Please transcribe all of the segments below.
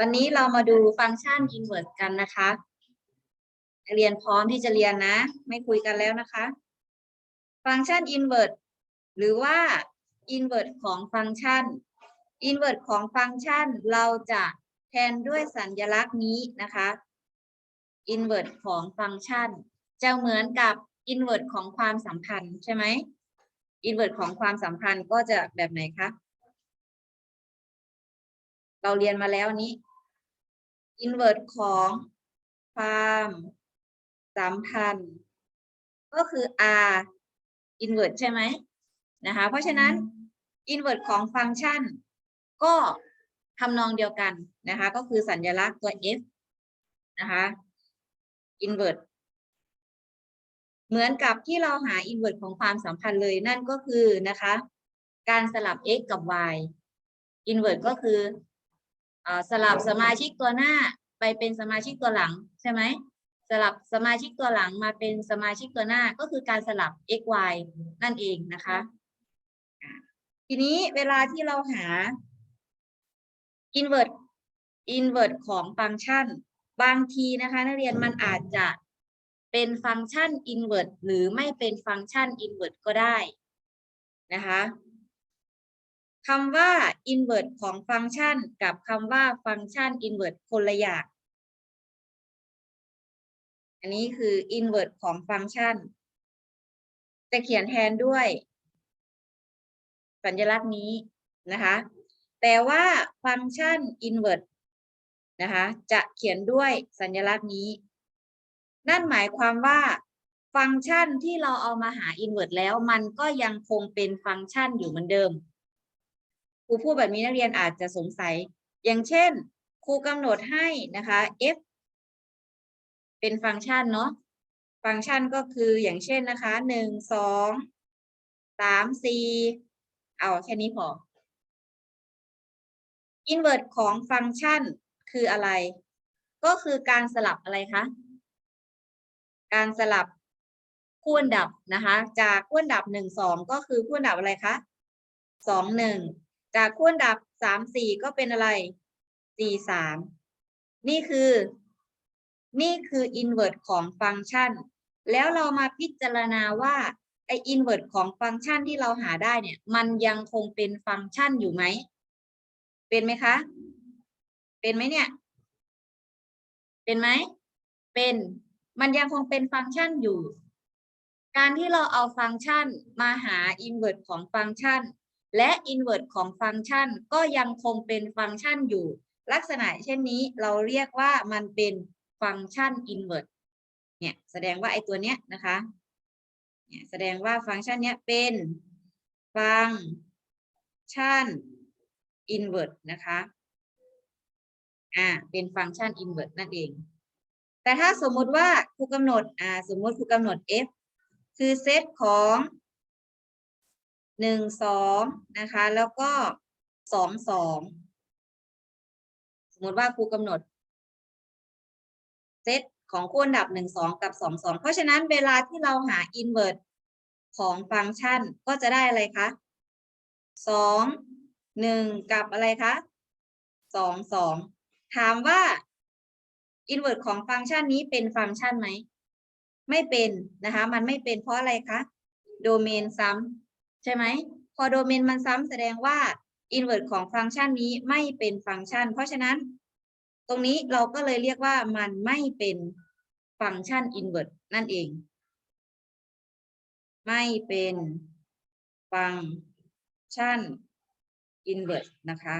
วันนี้เรามาดูฟังก์ชัน inverse กันนะคะ เรียนพร้อมที่จะเรียนนะ ไม่คุยกันแล้วนะคะ ฟังก์ชัน inverse หรือว่า inverse ของฟังก์ชัน inverse ของฟังก์ชันเราจะแทนด้วยสัญลักษณ์นี้นะคะ inverse ของฟังก์ชัน จะเหมือนกับ inverse ของความสัมพันธ์ใช่ไหม inverse ของความสัมพันธ์ก็จะแบบไหนคะเราเรียนมาแล้วนี้ inverse ของความสัมพันธ์ ก็คือ r inverse ใช่ไหมนะคะ เพราะฉะนั้น inverse ของฟังก์ชัน ก็ทำนองเดียวกันนะคะ ก็คือสัญลักษณ์ตัว f นะคะ inverse เหมือนกับที่เราหา inverse ของความสัมพันธ์เลยนั่นก็คือนะคะ การสลับ x กับ y inverse ก็คือ สลับสมาชิกตัวหน้าไปเป็นสมาชิกตัวหลังใช่ไหมสลับสมาชิกตัวหลังมาเป็นสมาชิกตัวหน้าก็คือการสลับ x y นั่นเองนะคะ ทีนี้เวลาที่เราหา inverse inverse ของฟังก์ชัน บางทีนะคะ นักเรียนมันอาจจะเป็นฟังก์ชัน inverse หรือไม่เป็นฟังก์ชัน inverse ก็ได้นะคะ คำว่า inverse ของฟังก์ชัน กับคำว่าฟังก์ชัน inverse คนละอย่าง อันนี้คือ inverse ของฟังก์ชัน จะเขียนแทนด้วย สัญลักษณ์นี้นะคะ แต่ว่าฟังก์ชัน inverse นะคะ จะเขียนด้วยสัญลักษณ์นี้ นั่นหมายความว่าฟังก์ชันที่เราเอามาหา inverse แล้วมันก็ยังคงเป็นฟังก์ชันอยู่เหมือนเดิม ครูพูดแบบนี้นักเรียนอาจจะสงสัย อย่างเช่น ครูกำหนดให้นะคะ f เป็นฟังก์ชันเนาะฟังก์ชันก็คืออย่างเช่นนะคะหนึ่งสองสามสี่เอาแค่นี้พอ inverse ของฟังก์ชันคืออะไร ก็คือการสลับอะไรคะ การสลับคู่อันดับนะคะ จากคู่อันดับหนึ่งสองก็คือคู่อันดับอะไรคะสองหนึ่ง จากคู่อันดับสามสี่ก็เป็นอะไรสี่สามนี่คือ นี่คือ inverse ของฟังก์ชัน แล้วเรามาพิจารณาว่าไอ้ inverse ของฟังก์ชันที่เราหาได้เนี่ย มันยังคงเป็นฟังก์ชันอยู่ไหม เป็นไหมคะ เป็นไหมเนี่ย เป็นไหม เป็น มันยังคงเป็นฟังก์ชันอยู่ การที่เราเอาฟังก์ชันมาหา inverse ของฟังก์ชัน และ inverse ของฟังก์ชันก็ยังคงเป็นฟังก์ชันอยู่ ลักษณะเช่นนี้เราเรียกว่ามันเป็นฟังก์ชัน inverse เนี่ยแสดงว่าไอตัวเนี้ยนะคะเนี่ยแสดงว่าฟังก์ชันเนี้ยเป็นฟังก์ชัน inverse นะคะอ่าเป็นฟังก์ชัน inverse นั่นเอง แต่ถ้าสมมุติว่าครูกำหนดอ่าสมมุติครูกำหนด f คือเซตของ หนึ่งสองนะคะ แล้วก็สองสองสมมติว่าครูกำหนดเซตของคู่อันดับหนึ่งสองกับสองสองเพราะฉะนั้นเวลาที่เราหา inverse ของฟังก์ชันก็จะได้อะไรคะสองหนึ่งกับอะไรคะสองสองถามว่า inverse ของฟังก์ชันนี้เป็นฟังก์ชันไหม ไม่เป็นนะคะ มันไม่เป็นเพราะอะไรคะ โดเมนซ้ำ ใช่ไหมพอโดเมนมันซ้ำแสดงว่า inverse ของฟังก์ชันนี้ไม่เป็นฟังก์ชัน เพราะฉะนั้น ตรงนี้เราก็เลยเรียกว่ามันไม่เป็นฟังก์ชัน inverse นั่นเอง ไม่เป็นฟังก์ชัน inverse นะคะ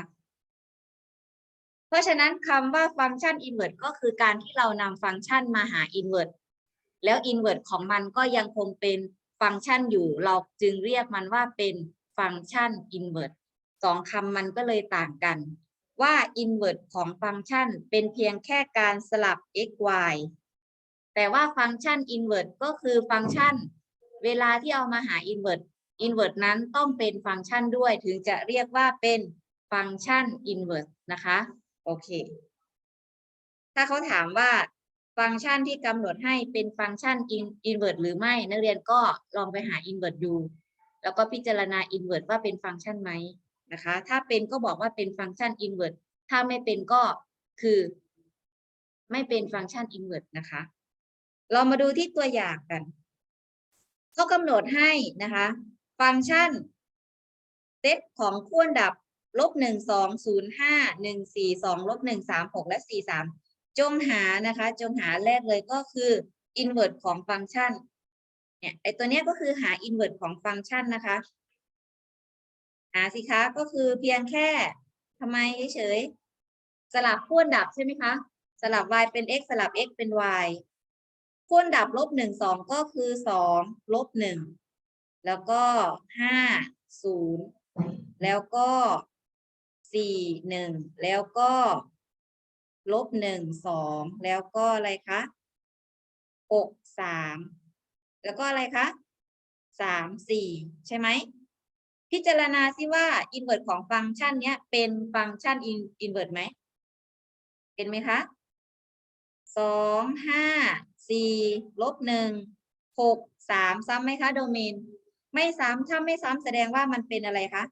เพราะฉะนั้นคำว่าฟังก์ชัน inverse ก็คือการที่เรานำฟังก์ชันมาหา inverse แล้ว inverse ของมันก็ยังคงเป็น ฟังก์ชันอยู่ เราจึงเรียกมันว่าเป็นฟังก์ชัน inverse สองคำมันก็เลยต่างกัน ว่า inverse ของฟังก์ชันเป็นเพียงแค่การสลับ x y แต่ว่าฟังก์ชัน inverse ก็คือฟังก์ชัน เวลาที่เอามาหา inverse inverse นั้นต้องเป็นฟังก์ชันด้วยถึงจะเรียกว่าเป็นฟังก์ชัน inverse นะคะ โอเค ถ้าเขาถามว่า ฟังก์ชันที่กำหนดให้เป็นฟังก์ชัน inverse หรือไม่ นักเรียนก็ลองไปหา inverse ดูแล้วก็พิจารณา inverse ว่าเป็นฟังก์ชันไหมนะคะ ถ้าเป็นก็บอกว่าเป็นฟังก์ชัน inverse ถ้าไม่เป็นก็คือ ไม่เป็นฟังก์ชัน inverse นะคะ เรามาดูที่ตัวอย่างกันเขากำหนดให้นะคะ ฟังก์ชันเซตของขั้วดับลบหนึ่งสองศูนย์ห้าหนึ่งสี่สองลบหนึ่งสามหกและสี่สาม จงหานะคะ จงหาแรกเลยก็คือ inverse ของฟังก์ชันเนี่ยไอตัวเนี้ยก็คือหา inverse ของฟังก์ชันนะคะ หาสิคะก็คือเพียงแค่ทำไมเฉยๆสลับขั้วดับใช่ไหมคะ สลับ y เป็น x สลับ x เป็น y ขั้วดับลบหนึ่งสองก็คือสองลบหนึ่งแล้วก็ห้าศูนย์แล้วก็สี่หนึ่งแล้วก็ ลบหนึ่งสองแล้วก็อะไรคะหกสามแล้วก็อะไรคะสามสี่ใช่ไหมพิจารณาซิว่า inverse ของฟังก์ชันเนี้ยเป็นฟังก์ชัน in- inverse ไหมเป็นไหมคะสองห้าสี่ลบหนึ่งหกสามซ้ำไหมคะโดเมน ไม่ซ้ำถ้าไม่ซ้ำแสดงว่ามันเป็นอะไรคะ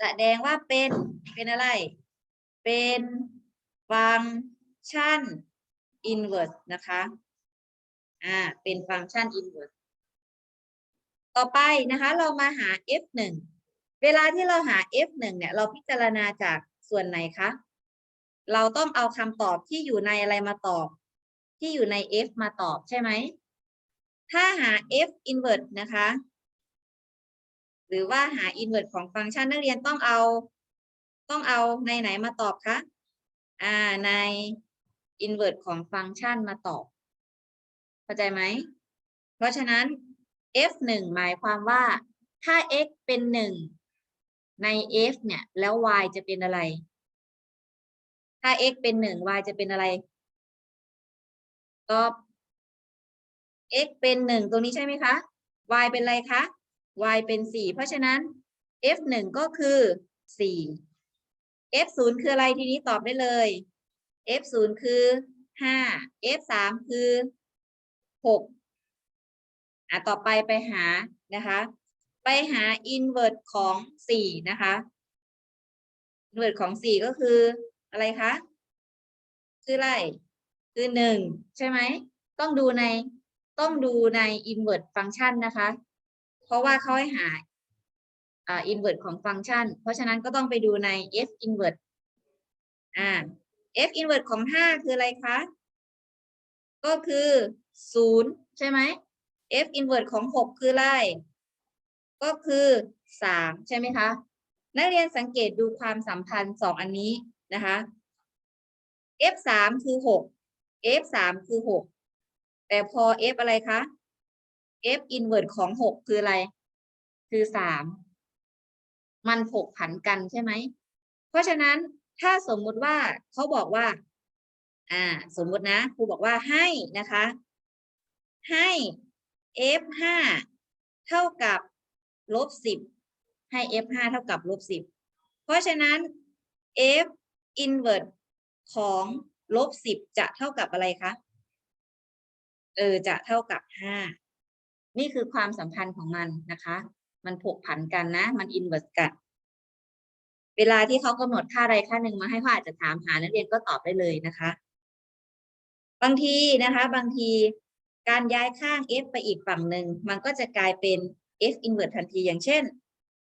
แสดงว่าเป็นเป็นอะไร เป็น ฟังก์ชัน inverse นะคะ อ่า เป็นฟังก์ชัน inverse ต่อไปนะคะเรามาหา f หนึ่งเวลาที่เราหา f หนึ่งเนี่ย เราพิจารณาจากส่วนไหนคะ เราต้องเอาคำตอบที่อยู่ในอะไรมาตอบ ที่อยู่ใน f มาตอบใช่ไหม ถ้าหา f inverse นะคะ หรือว่าหา inverse ของฟังก์ชันนักเรียนต้องเอา ต้องเอาในไหนมาตอบคะ อ่าใน inverse ของฟังก์ชันมาตอบ เข้าใจไหม เพราะฉะนั้น f หนึ่งหมายความว่าถ้า x เป็นหนึ่งใน f เนี่ย แล้ว y จะเป็นอะไร ถ้า x เป็นหนึ่ง y จะเป็นอะไร ตอบ x เป็นหนึ่งตรงนี้ใช่ไหมคะ y เป็นอะไรคะ y เป็นสี่เพราะฉะนั้น f หนึ่งก็คือสี่ f ศูนย์คืออะไรทีนี้ตอบได้เลย f ศูนย์คือห้า f สามคือหกอะต่อไปไปหานะคะ ไปหา inverse ของสี่นะคะ inverse ของสี่ก็คืออะไรคะคืออะไรคือหนึ่งใช่ไหม ต้องดูในต้องดูใน inverse ฟังก์ชันนะคะ เพราะว่าเขาให้หา อ่า inverse ของฟังก์ชัน เพราะฉะนั้นก็ต้องไปดูใน f inverse อ่า f inverse ของห้าคืออะไรคะ ก็คือศูนย์ใช่ไหม f inverse ของหกคืออะไร ก็คือสามใช่ไหมคะ นักเรียนสังเกตดูความสัมพันธ์สองอันนี้นะคะ f สามคือหก f สามคือหกแต่พอ f อะไรคะ f inverse ของหกคืออะไร คือสา มันผกผันกันใช่ไหม เพราะฉะนั้นถ้าสมมุติว่าเขาบอกว่า อ่า สมมุตินะครูบอกว่าให้นะคะ ให้ f ห้าเท่ากับลบสิบให้ f ห้าเท่ากับลบสิบเพราะฉะนั้น f inverse ของลบสิบจะเท่ากับอะไรคะ เออ จะเท่ากับห้า นี่คือความสัมพันธ์ของมันนะคะ มันผกผันกันนะ มัน inverse กัน เวลาที่เขากำหนดค่าใดค่าหนึ่งมาให้เขาอาจจะถามหานักเรียนก็ตอบได้เลยนะคะ บางทีนะคะ บางทีการย้ายข้าง f ไปอีกฝั่งหนึ่งมันก็จะกลายเป็น f inverse ทันที อย่างเช่น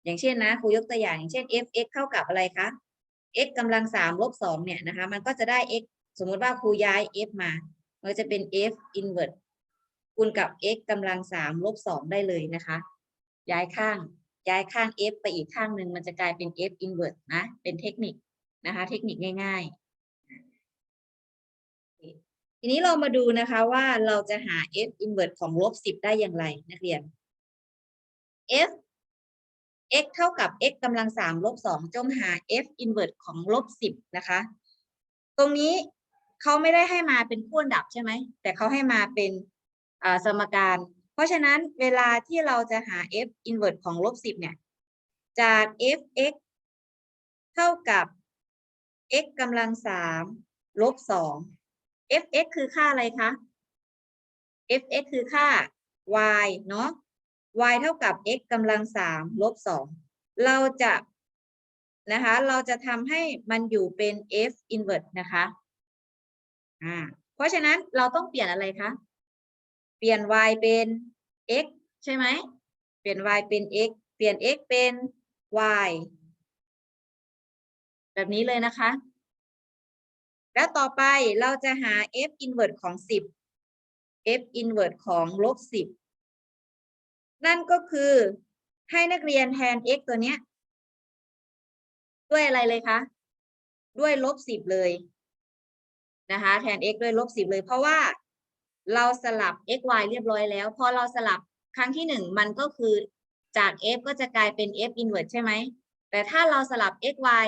อย่างเช่นนะครูยกตัวอย่างอย่างเช่น f x เท่ากับอะไรคะ x กำลังสามลบสองเนี่ยนะคะ มันก็จะได้ x สมมุติว่าครูย้าย f มา มันจะเป็น f inverse คูณกับ x กำลังสามลบสองได้เลยนะคะ ย้ายข้าง ย้ายข้าง f ไปอีกข้างหนึ่งมันจะกลายเป็น f inverse นะ เป็นเทคนิคนะคะ เทคนิคง่ายๆ ทีนี้เรามาดูนะคะว่าเราจะหา f inverse ของลบสิบได้อย่างไรนักเรียน f x เท่ากับ x กำลังสามลบสองจงหา f inverse ของลบสิบนะคะ ตรงนี้เขาไม่ได้ให้มาเป็นขั้วดับใช่ไหม แต่เขาให้มาเป็นสมการ เพราะฉะนั้นเวลาที่เราจะหา f inverse ของลบสิบเนี่ย จาก f x เท่ากับ x กำลังสามลบสอง f x คือค่าอะไรคะ f x คือค่า y เนาะ y เท่ากับ x กำลังสามลบสอง เราจะนะคะ เราจะทำให้มันอยู่เป็น f inverse นะคะ อ่า เพราะฉะนั้นเราต้องเปลี่ยนอะไรคะ ปลี่ยน y เป็น x ใช่ไหม เปลี่ยน y เป็น x เปลี่ยน x เป็น y แบบนี้เลยนะคะ แล้วต่อไปเราจะหา f inverse ของ 10 f inverse ของลบ 10 นั่นก็คือให้นักเรียนแทน x ตัวเนี้ย ด้วยอะไรเลยคะ ด้วยลบ 10 เลยนะคะ แทน x ด้วยลบ 10 เลยเพราะว่า เราสลับ x y เรียบร้อยแล้ว พอเราสลับครั้งที่หนึ่งมันก็คือจาก f ก็จะกลายเป็น f inverse ใช่ไหม แต่ถ้าเราสลับ x y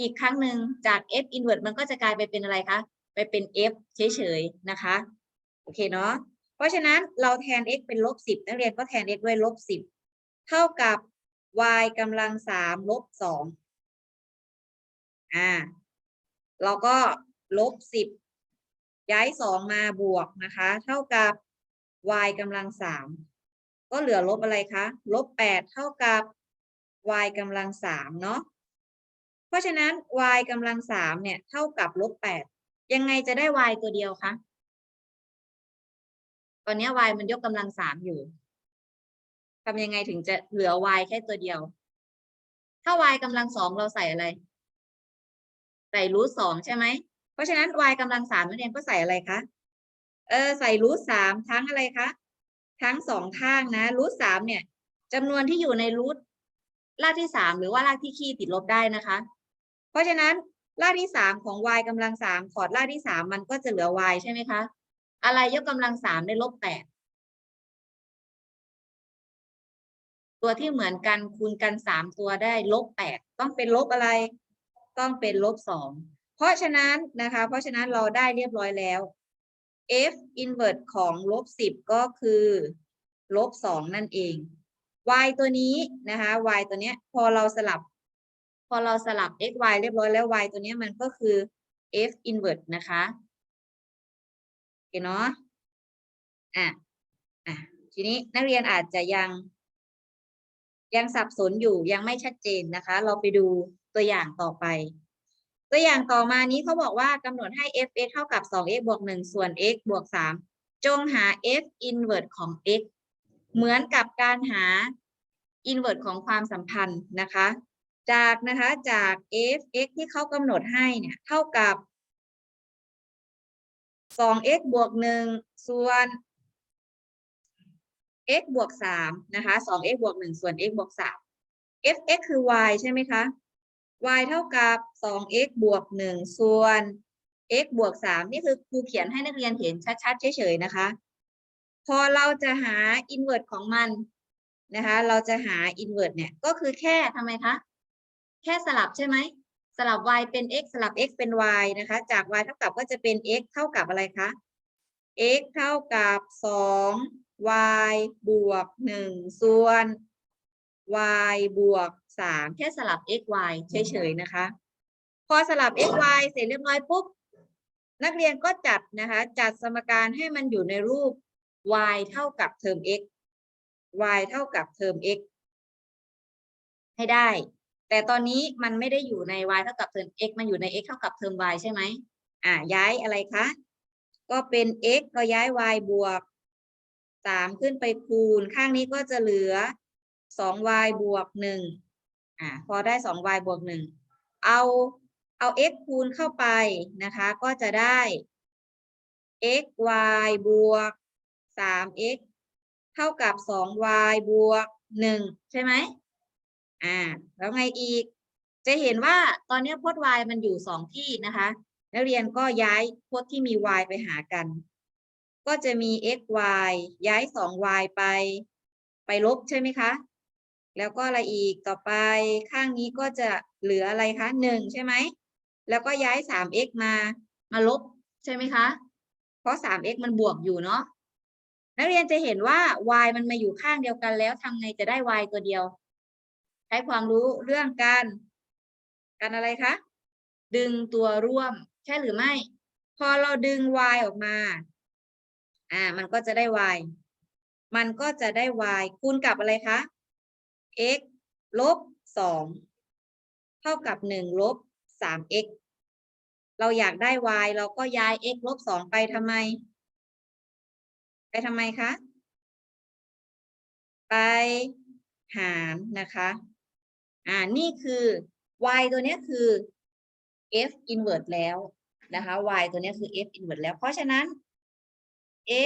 อีกครั้งหนึ่งจาก f inverse มันก็จะกลายไปเป็นอะไรคะ ไปเป็น f เฉยๆ นะคะ โอเคเนาะ เพราะฉะนั้นเราแทน x เป็นลบ10 นักเรียนก็แทน x ด้วยลบ10 เท่ากับ y กำลัง3ลบ2อ่า เราก็ลบ10 ย้าย2มาบวกนะคะ เท่ากับ y กำลัง3ก็เหลือลบอะไรคะลบ8เท่ากับ y กำลัง3เนาะเพราะฉะนั้น y กำลัง3เนี่ยเท่ากับลบ8ยังไงจะได้ y ตัวเดียวคะตอนนี้ y มันยกกำลัง3อยู่ทำยังไงถึงจะเหลือ y แค่ตัวเดียว ถ้า y กำลังสองเราใส่อะไร ใส่รูทสองใช่ไหม เพราะฉะนั้น y กำลังสามนักเรียนก็ใส่อะไรคะ เออใส่รูทสามทั้งอะไรคะ ทั้งสองข้างนะรูทสามเนี่ยจำนวนที่อยู่ในรูทรากที่สามหรือว่ารากที่คี่ติดลบได้นะคะ เพราะฉะนั้นรากที่สามของ y กำลังสามขอดรากที่สามมันก็จะเหลือ y ใช่ไหมคะ อะไรยกกำลังสามได้ลบแปดตัวที่เหมือนกันคูณกันสามตัวได้ลบแปดต้องเป็นลบอะไร ต้องเป็นลบสอง ราะฉะนั้นนะคะ เพราะฉะนั้นเราได้เรียบร้อยแล้ว f inverse ของลบสิบก็คือลบสองนั่นเอง y ตัวนี้นะคะ y ตัวเนี้ยพอเราสลับ พอเราสลับ x y เรียบร้อยแล้ว y ตัวเนี้ยมันก็คือ f inverse นะคะโอเคเนาะอะอะทีนี้นักเรียนอาจจะยัง ยังสับสนอยู่ยังไม่ชัดเจนนะคะ เราไปดูตัวอย่างต่อไป ตัวอย่างต่อมานี้เขาบอกว่ากำหนดให้ f(x) เท่ากับ 2x บวก1ส่วน x บวก3จงหา f inverse ของ x เหมือนกับการหา inverse ของความสัมพันธ์นะคะ จากนะคะจาก f(x) ที่เขากำหนดให้เนี่ยเท่ากับ 2x บวก1ส่วน x บวกสามนะคะสอง x บวกหนึ่งส่วน x บวกสาม f x คือ y ใช่ไหมคะ y เท่ากับสอง x บวกหนึ่งส่วน x บวกสามนี่คือครูเขียนให้นักเรียนเห็นชัดๆ เฉยๆ นะคะ พอเราจะหา inverse ของมันนะคะ เราจะหา inverse เนี่ย ก็คือแค่ทำไมคะ แค่สลับใช่ไหม สลับ y เป็น x สลับ x เป็น y นะคะ จาก y เท่ากับก็จะเป็น x เท่ากับอะไรคะ x เท่ากับสอง y บวกหนึ่งส่วน y บวก สามแค่สลับ x y เฉยๆนะคะ พอสลับ x y เสร็จเรียบร้อยปุ๊บ นักเรียนก็จัดนะคะ จัดสมการให้มันอยู่ในรูป y เท่ากับเทอม x y เท่ากับเทอม x ให้ได้ แต่ตอนนี้มันไม่ได้อยู่ใน y เท่ากับเทอม x มันอยู่ใน x เท่ากับเทอม y ใช่ไหมอ่าย้ายอะไรคะ ก็เป็น x ก็ย้าย y บวกสามขึ้นไปคูณ ข้างนี้ก็จะเหลือสอง y บวกหนึ่ง อ่าพอได้สอง y บวกหนึ่งเอาเอา x คูณเข้าไปนะคะ ก็จะได้ x y บวกสาม x เท่ากับสอง y บวกหนึ่งใช่ไหมอ่า แล้วไงอีก จะเห็นว่าตอนนี้พจน์ y มันอยู่สองที่นะคะนักเรียนก็ย้ายพจน์ที่มี y ไปหากัน ก็จะมี x y ย้ายสอง y ไป ไปลบใช่ไหมคะ แล้วก็อะไรอีกต่อไปข้างนี้ก็จะเหลืออะไรคะหนึ่งใช่ไหม แล้วก็ย้ายสาม x มามาลบใช่ไหมคะ เพราะสาม x มันบวกอยู่เนาะนักเรียนจะเห็นว่า y มันมาอยู่ข้างเดียวกันแล้วทำไงจะได้ y ตัวเดียว ใช้ความรู้เรื่องการการอะไรคะ ดึงตัวร่วม ใช่หรือไม่ พอเราดึง y ออกมา อ่า มันก็จะได้ y มันก็จะได้ y คูณกับอะไรคะ x ลบสองเท่ากับหนึ่งลบสาม x เราอยากได้ y เราก็ย้าย x ลบสองไปทำไม ไปทำไมคะ ไปหารนะคะ อ่า นี่คือ y ตัวนี้คือ f inverse แล้วนะคะ y ตัวนี้คือ f inverse แล้ว เพราะฉะนั้น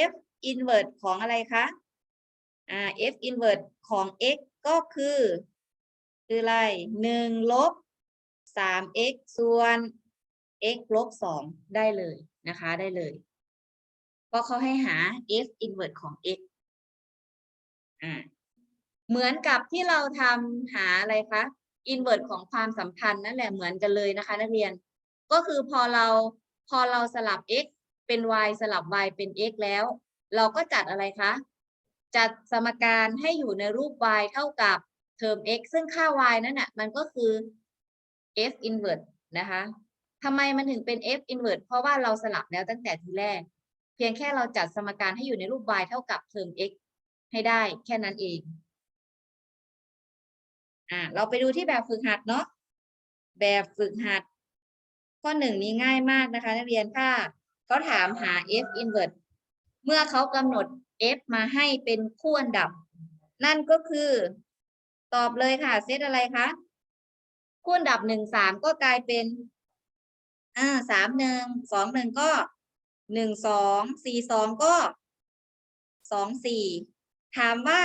f inverse ของอะไรคะ อ่า f inverse ของ x ก็คือ คืออะไรหนึ่งลบสาม x ส่วน x ลบสองได้เลยนะคะได้เลยเพราะเขาให้หา f inverse ของ x อ่าเหมือนกับที่เราทำหาอะไรคะ inverse ของความสัมพันธ์นั่นแหละเหมือนกันเลยนะคะ นักเรียน ก็คือพอเราพอเราสลับ x เป็น y สลับ y เป็น x แล้ว เราก็จัดอะไรคะ จัดสมการให้อยู่ในรูป y เท่ากับเทอม x ซึ่งค่า y นั่นน่ะมันก็คือ f inverse นะคะทำไมมันถึงเป็น f inverse เพราะว่าเราสลับแล้วตั้งแต่ทีแรก เพียงแค่เราจัดสมการให้อยู่ในรูป y เท่ากับเทอม x ให้ได้แค่นั้นเองอ่าเราไปดูที่แบบฝึกหัดเนาะแบบฝึกหัด ข้อหนึ่งนี้ง่ายมากนะคะ นักเรียนถ้าเขาถามหา f inverse เมื่อเขากำหนด f มาให้เป็นคู่อันดับ นั่นก็คือ ตอบเลยค่ะ เซตอะไรคะคู่อันดับหนึ่งสามก็กลายเป็นอ่าสามหนึ่งสองหนึ่งก็หนึ่งสองสี่สองก็สองสี่ถามว่า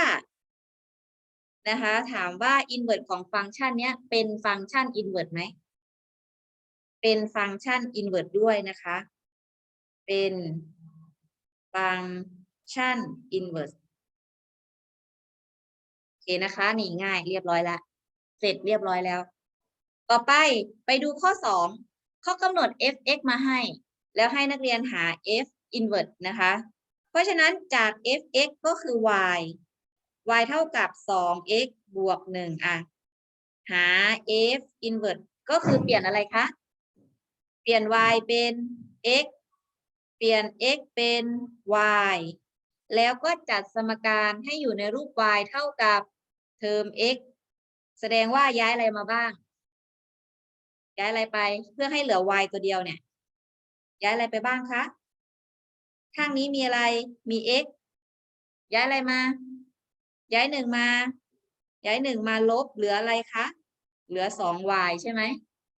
นะคะ ถามว่า inverse ของฟังก์ชันเนี้ยเป็นฟังก์ชัน inverse ไหมเป็นฟังก์ชัน inverse ด้วยนะคะ เป็น ฟังชัน inverse โอเคนะคะนี่ง่ายเรียบร้อยแล้วเสร็จเรียบร้อยแล้ว ต่อไปไปดูข้อสองเขากำหนด f(x) มาให้ แล้วให้นักเรียนหา f inverse นะคะ เพราะฉะนั้นจาก f(x) ก็คือ y y เท่ากับ 2x บวก 1 อะ หา f inverse ก็คือเปลี่ยนอะไรคะ เปลี่ยน y เป็น x ปลี่ยน x เป็น y แล้วก็จัดสมการให้อยู่ในรูป y เท่ากับเทอม x แสดงว่าย้ายอะไรมาบ้าง ย้ายอะไรไปเพื่อให้เหลือ y ตัวเดียวเนี่ย ย้ายอะไรไปบ้างคะ ข้างนี้มีอะไร มี x ย้ายอะไรมา ย้ายหนึ่งมา ย้ายหนึ่งมาลบเหลืออะไรคะ เหลือสอง y ใช่ไหม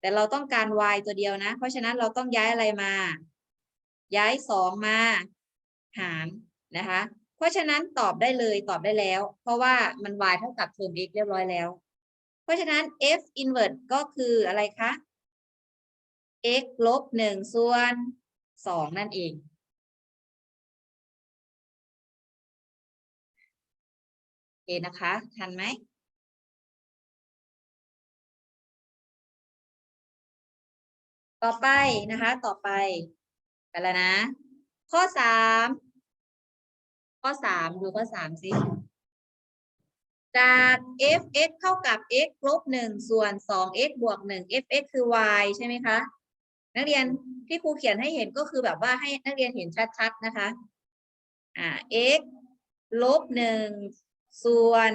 แต่เราต้องการ y ตัวเดียวนะ เพราะฉะนั้นเราต้องย้ายอะไรมา ย้ายสองมาหารนะคะ เพราะฉะนั้นตอบได้เลยตอบได้แล้ว เพราะว่ามัน y เท่ากับเทอม x เรียบร้อยแล้ว เพราะฉะนั้น f inverse ก็คืออะไรคะ x ลบหนึ่งส่วนสองนั่นเองโอเคนะคะ ทันไหมต่อไปนะคะ ต่อไป ไปแล้วนะ ข้อสามข้อสามดูข้อสามสิจาก f(x) เท่ากับ x ลบหนึ่งส่วนสอง x บวกหนึ่ง f(x) คือ y ใช่ไหมคะ นักเรียนที่ครูเขียนให้เห็นก็คือแบบว่าให้นักเรียนเห็นชัดๆนะคะ อ่า x ลบหนึ่งส่วน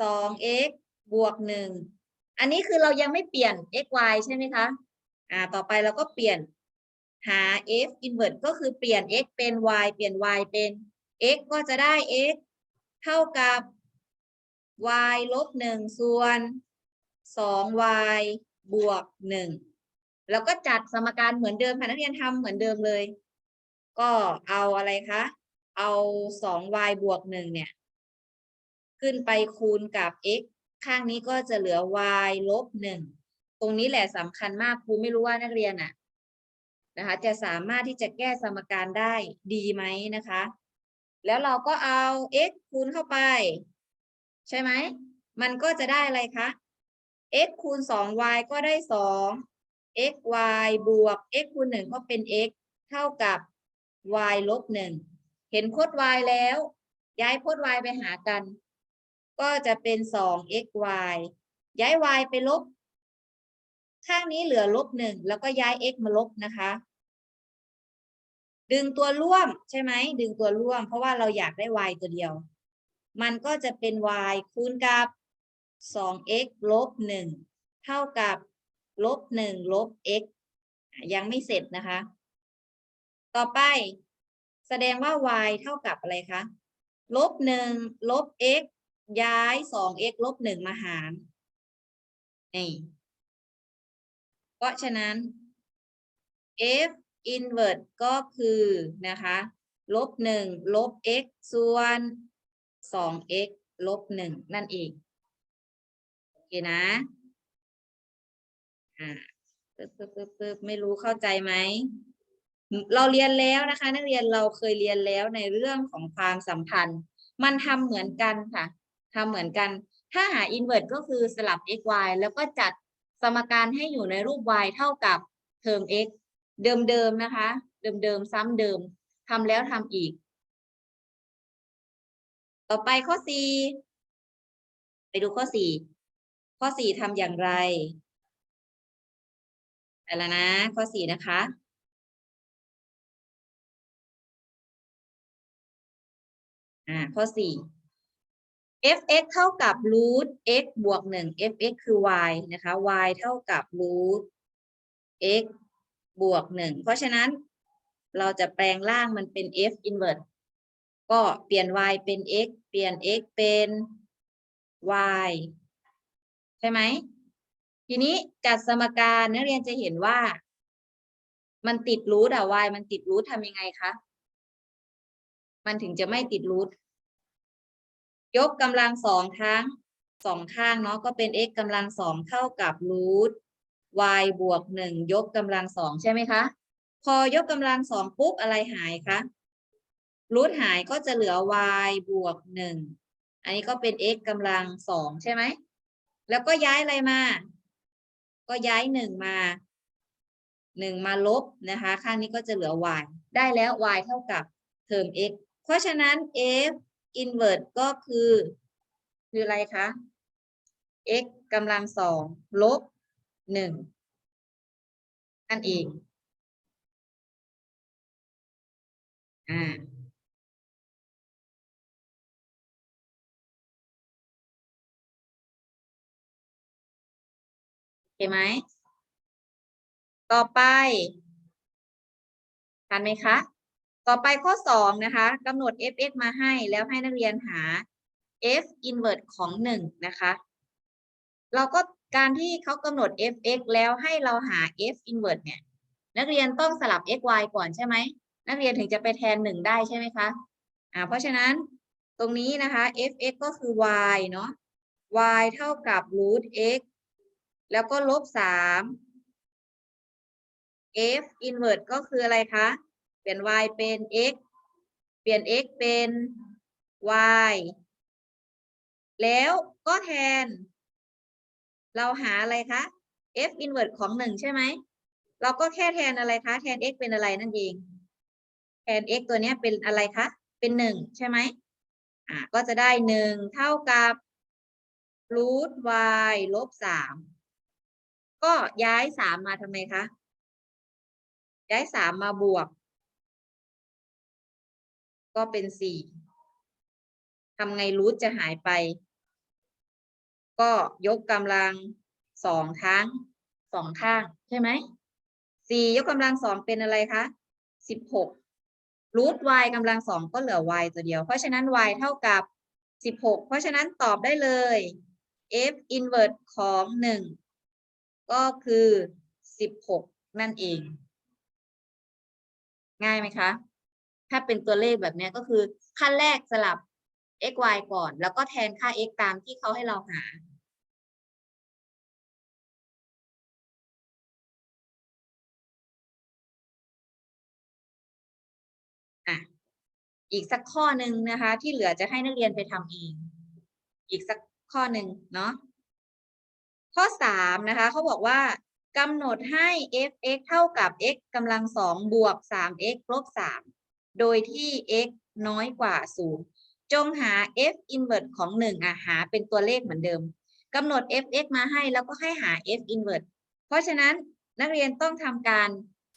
สอง x บวกหนึ่งอันนี้คือเรายังไม่เปลี่ยน x y ใช่ไหมคะ อ่า ต่อไปเราก็เปลี่ยน หา f inverse ก็คือเปลี่ยน x เป็น y เปลี่ยน y เป็น x ก็จะได้ x เท่ากับ y ลบหนึ่งส่วนสอง y บวกหนึ่งแล้วก็จัดสมการเหมือนเดิมค่ะนักเรียนทำเหมือนเดิมเลย ก็เอาอะไรคะ เอาสอง y บวกหนึ่งเนี่ย ขึ้นไปคูณกับ x ข้างนี้ก็จะเหลือ y ลบหนึ่งตรงนี้แหละสำคัญมากครูไม่รู้ว่านักเรียนอะ นะคะ จะสามารถที่จะแก้สมการได้ดีไหมนะคะ แล้วเราก็เอา x คูณเข้าไป ใช่ไหม มันก็จะได้อะไรคะ x คูณ 2y ก็ได้ 2 xy บวก x คูณ 1 ก็เป็น x เท่ากับ y ลบ 1 เห็นพจน์ y แล้ว ย้ายพจน์ y ไปหากัน ก็จะเป็น 2xy ย้าย y ไปลบ ข้างนี้เหลือลบ 1 แล้วก็ย้าย x มาลบนะคะ ดึงตัวร่วมใช่ไหมดึงตัวร่วม เพราะว่าเราอยากได้ y ตัวเดียว มันก็จะเป็น y คูณกับ 2x ลบ 1 เท่ากับลบหนึ่งลบ x ยังไม่เสร็จนะคะ ต่อไปแสดงว่า y เท่ากับอะไรคะ ลบหนึ่งลบ x ย้ายสอง x ลบหนึ่งมาหารนี่เพราะฉะนั้น f inverse ก็คือนะคะลบหนึ่งลบ x ส่วนสอง x ลบหนึ่งนั่นเองโอเคนะอ่าปึ๊บปึ๊บปึ๊บปึ๊บไม่รู้เข้าใจไหมเราเรียนแล้วนะคะ นักเรียนเราเคยเรียนแล้วในเรื่องของความสัมพันธ์ มันทำเหมือนกันค่ะทำเหมือนกัน ถ้าหา inverse ก็คือสลับ x y แล้วก็จัดสมการให้อยู่ในรูป y เท่ากับเทอม x เดิมๆนะคะ เดิมๆซ้ำเดิมทำแล้วทำอีก ต่อไปข้อ4ไปดูข้อ4ข้อ4ทำอย่างไรไปแล้วนะ ข้อ4นะคะ อ่า ข้อ4 fx เท่ากับ root x บวก 1 fx คือ y นะคะ y เท่ากับ root x บวก1เพราะฉะนั้นเราจะแปลงร่างมันเป็น f inverse ก็เปลี่ยน y เป็น x เปลี่ยน x เป็น y ใช่ไหม ทีนี้จัดสมการนักเรียนจะเห็นว่า มันติดรูทอะ y มันติดรูททำยังไงคะ มันถึงจะไม่ติดรูทยกกำลังสองทั้งสองข้างเนาะก็เป็น x กำลังสองเท่ากับรูท y บวกหนึ่งยกกำลังสองใช่ไหมคะ พอยกกำลังสองปุ๊บอะไรหายคะรูทหายก็จะเหลือ y บวกหนึ่งอันนี้ก็เป็น x กำลังสองใช่ไหม แล้วก็ย้ายอะไรมา ก็ย้ายหนึ่งมาหนึ่งมาลบนะคะ ข้างนี้ก็จะเหลือ y ได้แล้ว y เท่ากับเทอม x เพราะฉะนั้น f inverse ก็คือ คืออะไรคะ x กำลังสองลบ หนึ่งนั่นเอง อ่า โอเคไหม ต่อไป ทันไหมคะ ต่อไปข้อสองนะคะกำหนด f(x) มาให้แล้วให้นักเรียนหา f inverse ของหนึ่งนะคะ เราก็ การที่เขากำหนด f(x) แล้วให้เราหา f inverse เนี่ย นักเรียนต้องสลับ x y ก่อนใช่ไหม นักเรียนถึงจะไปแทนหนึ่งได้ใช่ไหมคะ อ่า เพราะฉะนั้นตรงนี้นะคะ f(x) ก็คือ y เนาะ y เท่ากับ root x แล้วก็ลบสาม f inverse ก็คืออะไรคะ เปลี่ยน y เป็น x เปลี่ยน x เป็น y แล้วก็แทน เราหาอะไรคะ f inverse ของหนึ่งใช่ไหม เราก็แค่แทนอะไรคะ แทน x เป็นอะไรนั่นเอง แทน x ตัวเนี้ยเป็นอะไรคะ เป็นหนึ่งใช่ไหมอ่า ก็จะได้หนึ่งเท่ากับ root y ลบสามก็ย้ายสามมาทำไมคะ ย้ายสามมาบวก ก็เป็นสี่ทำไงรูทจะหายไป ก็ยกกำลังสองทั้งสองข้างใช่ไหมสี่ยกกำลังสองเป็นอะไรคะสิบหกรูท y กำลังสองก็เหลือ y ตัวเดียว เพราะฉะนั้น y เท่ากับสิบหกเพราะฉะนั้นตอบได้เลย f inverse ของหนึ่งก็คือสิบหกนั่นเอง ง่ายไหมคะ ถ้าเป็นตัวเลขแบบนี้ก็คือขั้นแรกสลับ x y ก่อน แล้วก็แทนค่า x ตามที่เขาให้เราหา อีกสักข้อหนึ่งนะคะ ที่เหลือจะให้นักเรียนไปทำเอง อีกสักข้อหนึ่งเนาะข้อสามนะคะเขาบอกว่ากำหนดให้ f(x) เท่ากับ x กำลังสองบวก 3x ลบ3โดยที่ x น้อยกว่า 0 จงหา f inverse ของ1อะหาเป็นตัวเลขเหมือนเดิมกำหนด f(x) มาให้แล้วก็ให้หา f inverse เพราะฉะนั้นนักเรียนต้องทำการ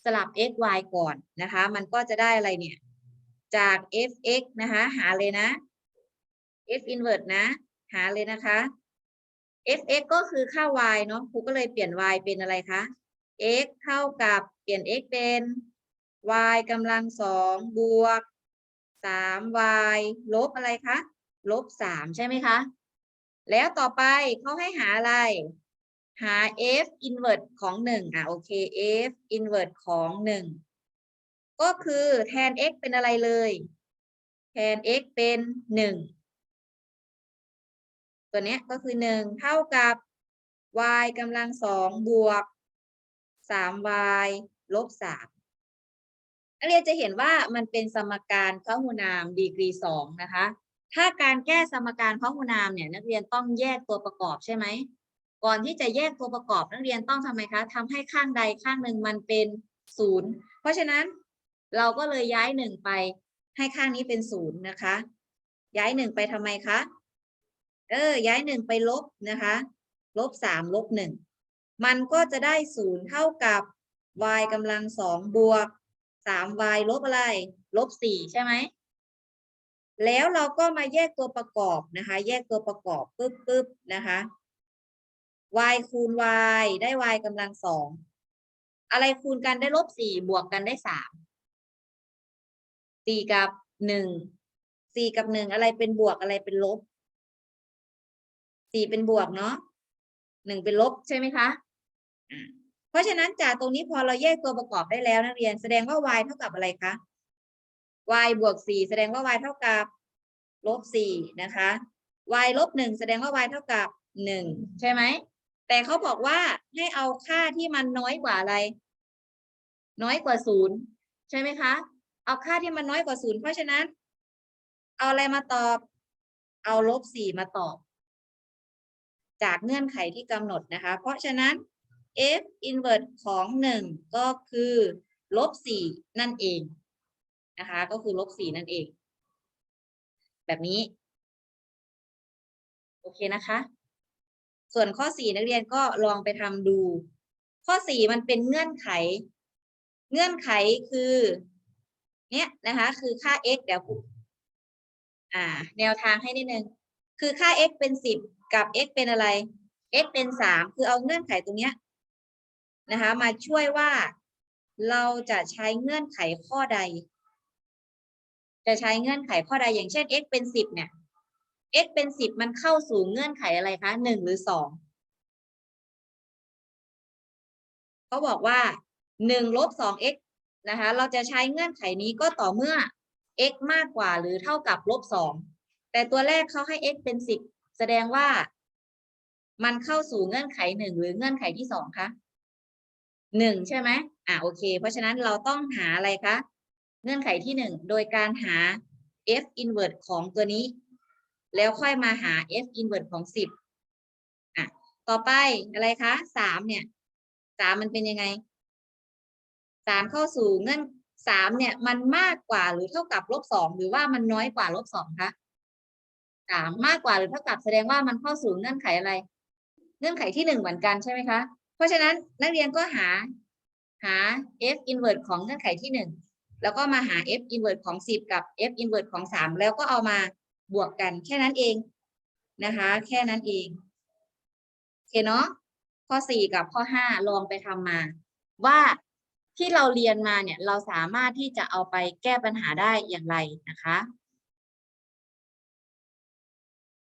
สลับ x y ก่อนนะคะ มันก็จะได้อะไรเนี่ย จาก f(x) นะคะ หาเลยนะ f inverse นะ หาเลยนะคะ fx ก็คือค่า y เนาะครูก็เลยเปลี่ยน y เป็นอะไรคะ x เท่ากับเปลี่ยน x เป็น y กำลังสองบวก สาม y ลบอะไรคะ ลบสามใช่ไหมคะ แล้วต่อไปเขาให้หาอะไร หา f inverse ของหนึ่งอะ โอเค f inverse ของหนึ่งก็คือแทน x เป็นอะไรเลย แทน x เป็นหนึ่งตัวเนี้ยก็คือหนึ่งเท่ากับ y กำลังสองบวกสาม y ลบสาม นักเรียนจะเห็นว่ามันเป็นสมการพหุนามดีกรีสองนะคะ ถ้าการแก้สมการพหุนามเนี่ยนักเรียนต้องแยกตัวประกอบใช่ไหม ก่อนที่จะแยกตัวประกอบนักเรียนต้องทำไมคะทำให้ข้างใดข้างหนึ่งมันเป็นศูนย์เพราะฉะนั้นเราก็เลยย้ายหนึ่งไปให้ข้างนี้เป็นศูนย์นะคะ ย้ายหนึ่งไปทำไมคะ เออ ย้ายหนึ่งไปลบนะคะ ลบสามลบหนึ่งมันก็จะได้ศูนย์เท่ากับ y กำลังสองบวก สาม y ลบอะไร ลบสี่ใช่ไหม แล้วเราก็มาแยกตัวประกอบนะคะ แยกตัวประกอบปึ๊บปึ๊บนะคะ y คูณ y ได้ y กำลังสอง อะไรคูณกันได้ลบสี่บวกกันได้สาม สี่กับหนึ่ง สี่กับหนึ่งอะไรเป็นบวกอะไรเป็นลบ สี่เป็นบวกเนาะหนึ่งเป็นลบใช่ไหมคะ เพราะฉะนั้นจากตรงนี้พอเราแยกตัวประกอบได้แล้วนักเรียน แสดงว่า y เท่ากับอะไรคะ y บวกสี่แสดงว่า y เท่ากับลบสี่นะคะ y ลบหนึ่งแสดงว่า y เท่ากับหนึ่งใช่ไหม แต่เขาบอกว่าให้เอาค่าที่มันน้อยกว่าอะไร น้อยกว่าศูนย์ใช่ไหมคะ เอาค่าที่มันน้อยกว่าศูนย์เพราะฉะนั้น เอาอะไรมาตอบ เอาลบสี่มาตอบ จากเงื่อนไขที่กำหนดนะคะ เพราะฉะนั้น f inverse ของหนึ่งก็คือลบสี่นั่นเองนะคะ ก็คือลบสี่นั่นเอง แบบนี้ โอเคนะคะ ส่วนข้อสี่นักเรียนก็ลองไปทำดู ข้อสี่มันเป็นเงื่อนไข เงื่อนไขคือเนี้ยนะคะ คือค่า x เดี๋ยวครูอ่า แนวทางให้นิดนึง คือค่า x เป็นสิบกับ x เป็นอะไร x เป็นสามคือเอาเงื่อนไขตรงเนี้ย นะคะมาช่วยว่าเราจะใช้เงื่อนไขข้อใด จะใช้เงื่อนไขข้อใดอย่างเช่น x เป็นสิบเนี่ย x เป็นสิบมันเข้าสู่เงื่อนไขอะไรคะหนึ่งหรือสองเขาบอกว่าหนึ่งลบสอง x นะคะ เราจะใช้เงื่อนไขนี้ก็ต่อเมื่อ x มากกว่าหรือเท่ากับลบสองแต่ตัวแรกเขาให้ x เป็นสิบแสดงว่า มันเข้าสู่เงื่อนไขหนึ่งหรือเงื่อนไขที่สองคะ หนึ่งใช่ไหมอ่าโอเค เพราะฉะนั้นเราต้องหาอะไรคะ เงื่อนไขที่หนึ่งโดยการหา f inverse ของตัวนี้ แล้วค่อยมาหา f inverse ของสิบอะต่อไปอะไรคะสามเนี่ยสามมันเป็นยังไงสามเข้าสู่เงื่อนสามเนี่ย มันมากกว่าหรือเท่ากับลบสองหรือว่ามันน้อยกว่าลบสองคะสามมากกว่าหรือเท่ากับแสดงว่ามันเข้าสู่เงื่อนไขอะไร เงื่อนไขที่หนึ่งเหมือนกันใช่ไหมคะ เพราะฉะนั้นนักเรียนก็หาหา f inverse ของเงื่อนไขที่หนึ่งแล้วก็มาหา f inverse ของสิบกับ f inverse ของสามแล้วก็เอามาบวกกันแค่นั้นเองนะคะ แค่นั้นเองโอเคเนาะข้อสี่กับข้อห้าลองไปทำมา ว่าที่เราเรียนมาเนี่ยเราสามารถที่จะเอาไปแก้ปัญหาได้อย่างไรนะคะ